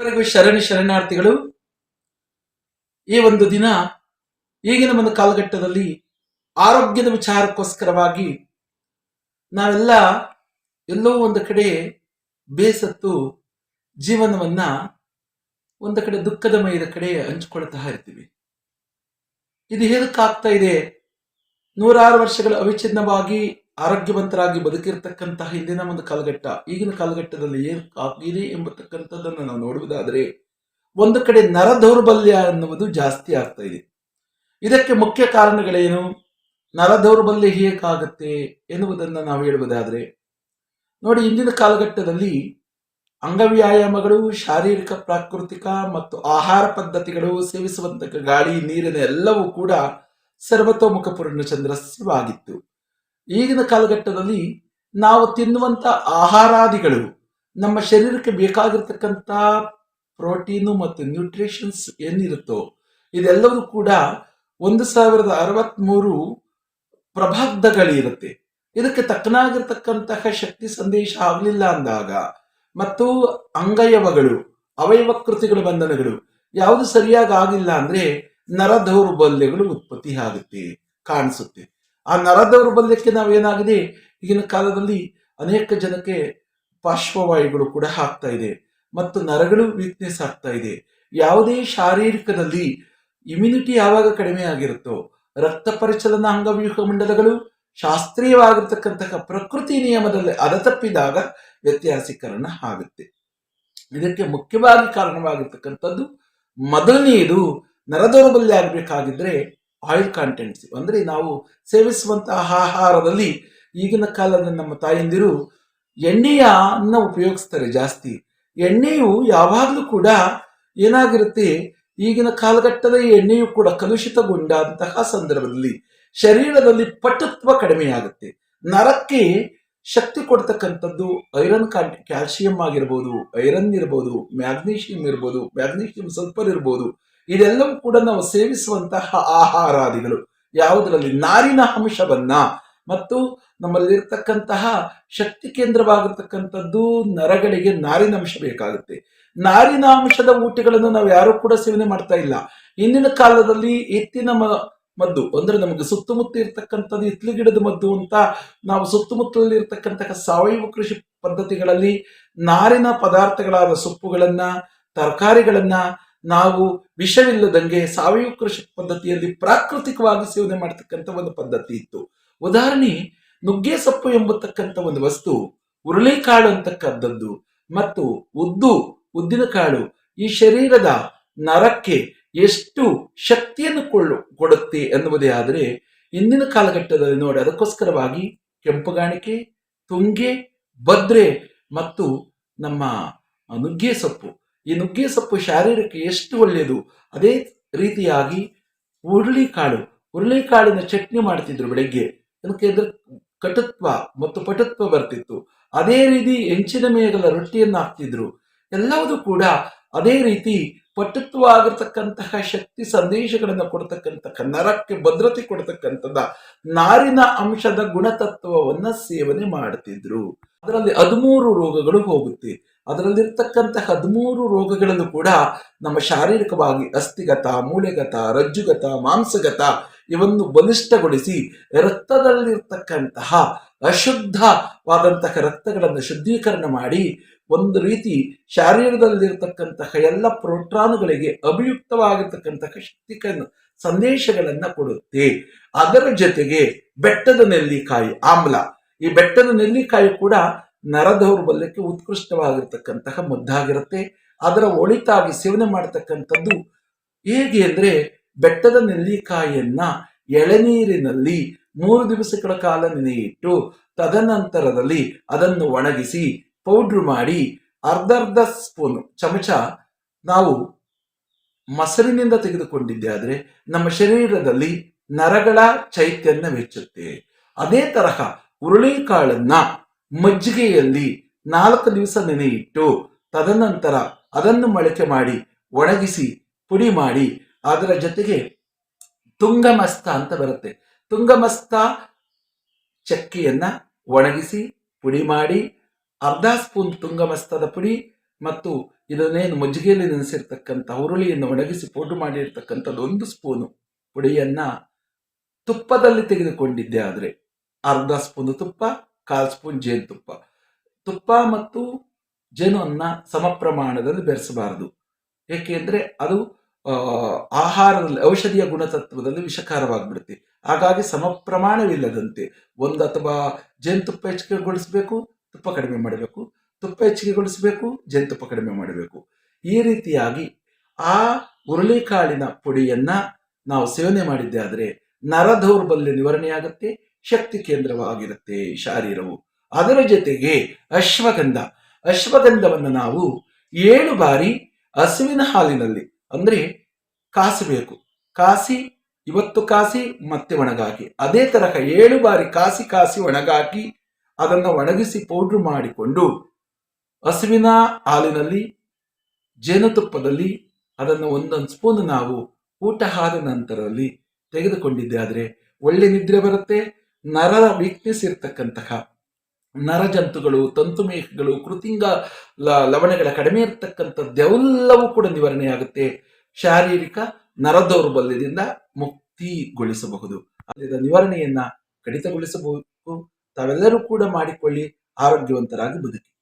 ಎಲ್ಲರಿಗೂ ಶರಣ ಶರಣಾರ್ಥಿಗಳು, ಈ ಒಂದು ದಿನ ಈಗಿನ ಒಂದು ಕಾಲಘಟ್ಟದಲ್ಲಿ ಆರೋಗ್ಯದ ವಿಚಾರಕ್ಕೋಸ್ಕರವಾಗಿ ನಾವೆಲ್ಲ ಎಲ್ಲೋ ಒಂದು ಕಡೆ ಬೇಸತ್ತು ಜೀವನವನ್ನ ಒಂದು ಕಡೆ ದುಃಖದ ಮೈದ ಕಡೆ ಹಂಚಿಕೊಳ್ತಾ ಇರ್ತೀವಿ. ಇದು ಹೇಳಕ್ಕಾಗ್ತಾ ಇದೆ ನೂರಾರು ವರ್ಷಗಳ ಅವಿಚ್ಛಿನ್ನವಾಗಿ ಆರೋಗ್ಯವಂತರಾಗಿ ಬದುಕಿರ್ತಕ್ಕಂತಹ ಹಿಂದಿನ ಒಂದು ಕಾಲಘಟ್ಟ, ಈಗಿನ ಕಾಲಘಟ್ಟದಲ್ಲಿ ಏನು ಆಗಿದೆ ಎಂಬತಕ್ಕಂಥದ್ದನ್ನು ನಾವು ನೋಡುವುದಾದರೆ, ಒಂದು ಕಡೆ ನರ ದೌರ್ಬಲ್ಯ ಅನ್ನುವುದು ಜಾಸ್ತಿ ಆಗ್ತಾ ಇದೆ. ಇದಕ್ಕೆ ಮುಖ್ಯ ಕಾರಣಗಳೇನು? ನರ ದೌರ್ಬಲ್ಯ ಹೇಗಾಗುತ್ತೆ ಎನ್ನುವುದನ್ನು ನಾವು ಹೇಳುವುದಾದರೆ, ನೋಡಿ ಇಂದಿನ ಕಾಲಘಟ್ಟದಲ್ಲಿ ಅಂಗವ್ಯಾಯಾಮಗಳು, ಶಾರೀರಿಕ, ಪ್ರಾಕೃತಿಕ ಮತ್ತು ಆಹಾರ ಪದ್ಧತಿಗಳು ಸೇವಿಸುವಂತಹ ಗಾಳಿ, ನೀರಿನ ಎಲ್ಲವೂ ಕೂಡ ಸರ್ವತೋಮುಖ ಪೂರ್ಣಚಂದ್ರಸ್ಯವಾಗಿತ್ತು ಈಗಿನ ಕಾಲಘಟ್ಟದಲ್ಲಿ ನಾವು ತಿನ್ನುವಂತ ಆಹಾರಾದಿಗಳು ನಮ್ಮ ಶರೀರಕ್ಕೆ ಬೇಕಾಗಿರ್ತಕ್ಕಂಥ ಪ್ರೋಟೀನು ಮತ್ತು ನ್ಯೂಟ್ರಿಷನ್ಸ್ ಏನಿರುತ್ತೋ ಇದೆಲ್ಲವೂ ಕೂಡ ಒಂದು ಸಾವಿರದ ಅರವತ್ಮೂರು ಪ್ರಬಾಬ್ಧಗಳಿರುತ್ತೆ ಇದಕ್ಕೆ ತಕ್ಕನಾಗಿರ್ತಕ್ಕಂತಹ ಶಕ್ತಿ ಸಂದೇಶ ಆಗಲಿಲ್ಲ ಅಂದಾಗ ಮತ್ತು ಅಂಗಯವಗಳು ಅವಯವಕೃತಿಗಳ ಬಂಧನಗಳು ಯಾವುದು ಸರಿಯಾಗಿ ಆಗಿಲ್ಲ ಅಂದ್ರೆ ನರ ದೌರ್ಬಲ್ಯಗಳು ಉತ್ಪತ್ತಿ ಆಗುತ್ತೆ, ಕಾಣಿಸುತ್ತೆ. ಆ ನರ ದೌರ್ಬಲ್ಯಕ್ಕೆ ನಾವೇನಾಗಿದೆ? ಈಗಿನ ಕಾಲದಲ್ಲಿ ಅನೇಕ ಜನಕ್ಕೆ ಪಾರ್ಶ್ವವಾಯುಗಳು ಕೂಡ ಆಗ್ತಾ ಇದೆ ಮತ್ತು ನರಗಳು ವೀಕ್ನೆಸ್ ಆಗ್ತಾ ಇದೆ. ಯಾವುದೇ ಶಾರೀರಿಕದಲ್ಲಿ ಇಮ್ಯುನಿಟಿ ಯಾವಾಗ ಕಡಿಮೆ ಆಗಿರುತ್ತೋ, ರಕ್ತ ಪರಿಚಲನ ಅಂಗವ್ಯೂಹ ಮಂಡಲಗಳು ಶಾಸ್ತ್ರೀಯವಾಗಿರ್ತಕ್ಕಂತಹ ಪ್ರಕೃತಿ ನಿಯಮದಲ್ಲಿ ಅದತಪ್ಪಿದಾಗ ವ್ಯತ್ಯಾಸೀಕರಣ ಆಗುತ್ತೆ. ಇದಕ್ಕೆ ಮುಖ್ಯವಾಗಿ ಕಾರಣವಾಗಿರ್ತಕ್ಕಂಥದ್ದು ಮೊದಲನೆಯದು ನರದೌರ್ಬಲ್ಯ ಆಗಬೇಕಾಗಿದ್ರೆ ಆಯಿಲ್ ಕಾಂಟೆಂಟ್ಸ್ ಅಂದ್ರೆ ನಾವು ಸೇವಿಸುವಂತಹ ಆಹಾರದಲ್ಲಿ ಈಗಿನ ಕಾಲದ ನಮ್ಮ ತಾಯಂದಿರು ಎಣ್ಣೆಯನ್ನ ಉಪಯೋಗಿಸ್ತಾರೆ ಜಾಸ್ತಿ. ಎಣ್ಣೆಯು ಯಾವಾಗಲೂ ಕೂಡ ಏನಾಗಿರುತ್ತೆ? ಈಗಿನ ಕಾಲಘಟ್ಟದ ಎಣ್ಣೆಯು ಕೂಡ ಕಲುಷಿತಗೊಂಡಂತಹ ಸಂದರ್ಭದಲ್ಲಿ ಶರೀರದಲ್ಲಿ ಪಟುತ್ವ ಕಡಿಮೆಯಾಗುತ್ತೆ. ನರಕ್ಕೆ ಶಕ್ತಿ ಕೊಡ್ತಕ್ಕಂಥದ್ದು ಐರನ್ ಕಾಂಟ್ ಕ್ಯಾಲ್ಸಿಯಂ ಆಗಿರ್ಬೋದು, ಐರನ್ ಇರ್ಬೋದು, ಮ್ಯಾಗ್ನೀಷಿಯಂ ಇರ್ಬೋದು, ಮ್ಯಾಗ್ನೀಷಿಯಂ ಸಲ್ಫರ್ ಇರ್ಬೋದು. ಇದೆಲ್ಲವೂ ಕೂಡ ನಾವು ಸೇವಿಸುವಂತಹ ಆಹಾರಾದಿಗಳು. ಯಾವುದರಲ್ಲಿ ನಾರಿನ ಅಂಶವನ್ನ ಮತ್ತು ನಮ್ಮಲ್ಲಿರ್ತಕ್ಕಂತಹ ಶಕ್ತಿ ಕೇಂದ್ರವಾಗಿರ್ತಕ್ಕಂಥದ್ದು ನರಗಳಿಗೆ ನಾರಿನ ಅಂಶ ಬೇಕಾಗುತ್ತೆ. ನಾರಿನ ಅಂಶದ ಊಟಗಳನ್ನು ನಾವು ಯಾರು ಕೂಡ ಸೇವನೆ ಮಾಡ್ತಾ ಇಲ್ಲ. ಹಿಂದಿನ ಕಾಲದಲ್ಲಿ ಎತ್ತಿನ ಮದ್ದು, ಅಂದ್ರೆ ನಮಗೆ ಸುತ್ತಮುತ್ತ ಇರ್ತಕ್ಕಂಥದ್ದು ಇತ್ಲಿ ಗಿಡದ ಮದ್ದು ಅಂತ ನಾವು ಸುತ್ತಮುತ್ತಲಲ್ಲಿ ಇರ್ತಕ್ಕಂತಹ ಸಾವಯವ ಕೃಷಿ ಪದ್ಧತಿಗಳಲ್ಲಿ ನಾರಿನ ಪದಾರ್ಥಗಳಾದ ಸೊಪ್ಪುಗಳನ್ನ, ತರಕಾರಿಗಳನ್ನ ನಾವು ವಿಷವಿಲ್ಲದಂಗೆ ಸಾವಯವ ಕೃಷಿ ಪದ್ಧತಿಯಲ್ಲಿ ಪ್ರಾಕೃತಿಕವಾಗಿ ಸೇವನೆ ಮಾಡತಕ್ಕಂಥ ಒಂದು ಪದ್ಧತಿ ಇತ್ತು. ಉದಾಹರಣೆ ನುಗ್ಗೆ ಸೊಪ್ಪು ಎಂಬತಕ್ಕಂಥ ಒಂದು ವಸ್ತು, ಹುರುಳಿಕಾಳು ಅಂತಕ್ಕಂಥದ್ದು ಮತ್ತು ಉದ್ದು ಉದ್ದಿನ ಕಾಳು ಈ ಶರೀರದ ನರಕ್ಕೆ ಎಷ್ಟು ಶಕ್ತಿಯನ್ನು ಕೊಳ್ಳು, ಕೊಡುತ್ತೆ ಎನ್ನುವುದೇ ಆದರೆ ಇಂದಿನ ಕಾಲಘಟ್ಟದಲ್ಲಿ ನೋಡಿ ಅದಕ್ಕೋಸ್ಕರವಾಗಿ ಕೆಂಪುಗಾಣಿಕೆ ತುಂಗೆ, ಭದ್ರೆ ಮತ್ತು ನಮ್ಮ ನುಗ್ಗೆ ಸೊಪ್ಪು ಈ ನುಗ್ಗೆ ಸೊಪ್ಪು ಶಾರೀರಕ್ಕೆ ಎಷ್ಟು ಒಳ್ಳೆಯದು? ಅದೇ ರೀತಿಯಾಗಿ ಹುರುಳಿಕಾಳು. ಹುರುಳಿಕಾಳಿನ ಚಟ್ನಿ ಮಾಡ್ತಿದ್ರು ಬೆಳಗ್ಗೆ. ಅದಕ್ಕೆ ಇದ್ರ ಕಟುತ್ವ ಮತ್ತು ಪಟುತ್ವ ಬರ್ತಿತ್ತು. ಅದೇ ರೀತಿ ಹೆಂಚಿನ ಮೇಗಲ ರೊಟ್ಟಿಯನ್ನು ಹಾಕ್ತಿದ್ರು. ಎಲ್ಲವೂ ಕೂಡ ಅದೇ ರೀತಿ ಪಟುತ್ವ ಆಗಿರ್ತಕ್ಕಂತಹ ಶಕ್ತಿ ಸಂದೇಶಗಳನ್ನು ಕೊಡ್ತಕ್ಕಂಥ ನರಕ್ಕೆ ಭದ್ರತೆ ಕೊಡ್ತಕ್ಕಂಥದ್ದ ನಾರಿನ ಅಂಶದ ಗುಣತತ್ವವನ್ನ ಸೇವನೆ ಮಾಡ್ತಿದ್ರು. ಅದರಲ್ಲಿ ಹದಿಮೂರು ರೋಗಗಳು ಹೋಗುತ್ತೆ. ಅದರಲ್ಲಿರ್ತಕ್ಕಂತಹ ಹದಿಮೂರು ರೋಗಗಳನ್ನು ಕೂಡ ನಮ್ಮ ಶಾರೀರಿಕವಾಗಿ ಅಸ್ಥಿಗತ, ಮೂಳೆಗತ, ರಜ್ಜುಗತ, ಮಾಂಸಗತ ಇವನ್ನು ಬಲಿಷ್ಠಗೊಳಿಸಿ ರಕ್ತದಲ್ಲಿರ್ತಕ್ಕಂತಹ ಅಶುದ್ಧವಾದಂತಹ ರಕ್ತಗಳನ್ನು ಶುದ್ಧೀಕರಣ ಮಾಡಿ ಒಂದು ರೀತಿ ಶಾರೀರದಲ್ಲಿರ್ತಕ್ಕಂತಹ ಎಲ್ಲ ಪ್ರೋಟ್ರಾನುಗಳಿಗೆ ಅಭಿಯುಕ್ತವಾಗಿರ್ತಕ್ಕಂತಹ ಶಕ್ತಿಕ ಸಂದೇಶಗಳನ್ನು ಕೊಡುತ್ತೆ. ಅದರ ಜೊತೆಗೆ ಬೆಟ್ಟದ ನೆಲ್ಲಿಕಾಯಿ, ಆಮ್ಲ. ಈ ಬೆಟ್ಟದ ನೆಲ್ಲಿಕಾಯಿ ಕೂಡ ನರ ದೌರ್ಬಲ್ಯಕ್ಕೆ ಉತ್ಕೃಷ್ಟವಾಗಿರ್ತಕ್ಕಂತಹ ಮದ್ದಾಗಿರುತ್ತೆ. ಅದರ ಒಳಿತಾಗಿ ಸೇವನೆ ಮಾಡತಕ್ಕಂಥದ್ದು ಹೇಗೆ ಅಂದ್ರೆ ಬೆಟ್ಟದ ನೆಲ್ಲಿಕಾಯಿಯನ್ನ ಎಳೆನೀರಿನಲ್ಲಿ ಮೂರು ದಿವಸಗಳ ಕಾಲ ನೆನೆಯಿಟ್ಟು ತದನಂತರದಲ್ಲಿ ಅದನ್ನು ಒಣಗಿಸಿ ಪೌಡ್ರ್ ಮಾಡಿ ಅರ್ಧ ಅರ್ಧ ಸ್ಪೂನ್ ಚಮಚ ನಾವು ಮೊಸರಿನಿಂದ ತೆಗೆದುಕೊಂಡಿದ್ದೆ ಆದರೆ ನಮ್ಮ ಶರೀರದಲ್ಲಿ ನರಗಳ ಚೈತನ್ಯ ಹೆಚ್ಚುತ್ತೆ. ಅದೇ ತರಹ ಹುರುಳಿಕಾಳನ್ನ ಮಜ್ಜಿಗೆಯಲ್ಲಿ ನಾಲ್ಕು ದಿವಸ ನೆನೆಯಿಟ್ಟು ತದನಂತರ ಅದನ್ನು ಮೊಳಕೆ ಮಾಡಿ, ಒಣಗಿಸಿ, ಪುಡಿ ಮಾಡಿ, ಅದರ ಜೊತೆಗೆ ತುಂಗಮಸ್ತ ಅಂತ ಬರುತ್ತೆ. ತುಂಗಮಸ್ತ ಚಕ್ಕೆಯನ್ನ ಒಣಗಿಸಿ, ಪುಡಿ ಮಾಡಿ, ಅರ್ಧ ಸ್ಪೂನ್ ತುಂಗಮಸ್ತದ ಪುಡಿ ಮತ್ತು ಇದನ್ನೇನು ಮಜ್ಜಿಗೆಯಲ್ಲಿ ನೆನೆಸಿರ್ತಕ್ಕಂಥ ಹುರುಳಿಯನ್ನು ಒಣಗಿಸಿ ಪೋಟು ಮಾಡಿರ್ತಕ್ಕಂಥದ್ದು ಒಂದು ಸ್ಪೂನು ಪುಡಿಯನ್ನ ತುಪ್ಪದಲ್ಲಿ ತೆಗೆದುಕೊಂಡಿದ್ದೆ ಆದರೆ ಅರ್ಧ ಸ್ಪೂನ್ ತುಪ್ಪ ಕಾಲು ಸ್ಪೂನ್ ಜೇನುತುಪ್ಪ ತುಪ್ಪ. ಮತ್ತು ಜೇನನ್ನ ಸಮ ಪ್ರಮಾಣದಲ್ಲಿ ಬೆರೆಸಬಾರದು. ಏಕೆಂದ್ರೆ ಅದು ಆಹಾರದಲ್ಲಿ, ಔಷಧಿಯ ಗುಣತತ್ವದಲ್ಲಿ ವಿಷಕಾರವಾಗಿಬಿಡುತ್ತೆ. ಹಾಗಾಗಿ ಸಮ ಪ್ರಮಾಣವಿಲ್ಲದಂತೆ ಒಂದು ಅಥವಾ ಜೇನುತುಪ್ಪ ಹೆಚ್ಚಿಗೆಗೊಳಿಸಬೇಕು, ತುಪ್ಪ ಕಡಿಮೆ ಮಾಡಬೇಕು. ತುಪ್ಪ ಹೆಚ್ಚಿಗೆಗೊಳಿಸಬೇಕು ಜೇನುತುಪ್ಪ ಕಡಿಮೆ ಮಾಡಬೇಕು. ಈ ರೀತಿಯಾಗಿ ಆ ಹುರುಳಿಕಾಳಿನ ಪುಡಿಯನ್ನ ನಾವು ಸೇವನೆ ಮಾಡಿದ್ದೆ ಆದರೆ ನರ ದೌರ್ಬಲ್ಯ ನಿವಾರಣೆಯಾಗುತ್ತೆ ಶಕ್ತಿ ಕೇಂದ್ರವಾಗಿರುತ್ತೆ ಶಾರೀರವು. ಅದರ ಜೊತೆಗೆ ಅಶ್ವಗಂಧ. ಅಶ್ವಗಂಧವನ್ನು ನಾವು ಏಳು ಬಾರಿ ಹಸುವಿನ ಹಾಲಿನಲ್ಲಿ, ಅಂದ್ರೆ ಕಾಸಬೇಕು ಕಾಸಿ, ಇವತ್ತು ಕಾಸಿ, ಮತ್ತೆ ಒಣಗಾಕಿ. ಅದೇ ತರಹ ಏಳು ಬಾರಿ ಕಾಸಿ ಕಾಸಿ, ಒಣಗಾಕಿ, ಅದನ್ನು ಒಣಗಿಸಿ ಪೌಡ್ರ್ ಮಾಡಿಕೊಂಡು ಹಸುವಿನ ಹಾಲಿನಲ್ಲಿ, ಜೇನುತುಪ್ಪದಲ್ಲಿ, ಅದನ್ನು ಒಂದೊಂದು ಸ್ಪೂನ್ ನಾವು ಊಟ ಆದ ನಂತರದಲ್ಲಿ ತೆಗೆದುಕೊಂಡಿದ್ದೆ. ಆದರೆ ಒಳ್ಳೆ ನಿದ್ರೆ ಬರುತ್ತೆ ನರದ ವೀಕ್ನೆಸ್ ಇರ್ತಕ್ಕಂತಹ ನರಜಂತುಗಳು ತಂತುಮೇಹಗಳು ಕೃತಿಂಗ ಲವಣಗಳ ಕಡಿಮೆ ಇರತಕ್ಕಂಥದ್ದೆಲ್ಲವೂ ಕೂಡ ನಿವಾರಣೆಯಾಗುತ್ತೆ. ಶಾರೀರಿಕ ನರ ದೌರ್ಬಲ್ಯದಿಂದ ಮುಕ್ತಿಗೊಳಿಸಬಹುದು. ಅದರ ನಿವಾರಣೆಯನ್ನ ಕಡಿತಗೊಳಿಸಬಹುದು. ತಾವೆಲ್ಲರೂ ಕೂಡ ಮಾಡಿಕೊಳ್ಳಿ, ಆರೋಗ್ಯವಂತರಾಗಿ ಬದುಕಿ.